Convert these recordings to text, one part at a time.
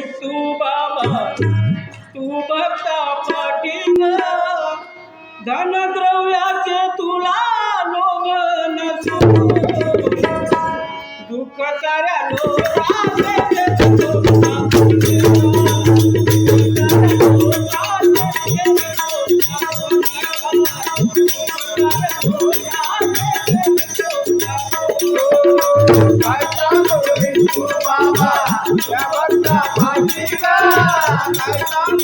तू बाबा तू बघता पाठीवर धनद्रव्याचे तुला दुःख बाबा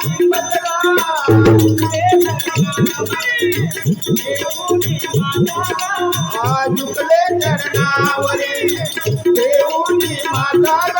आज चरणावरी देऊनी माता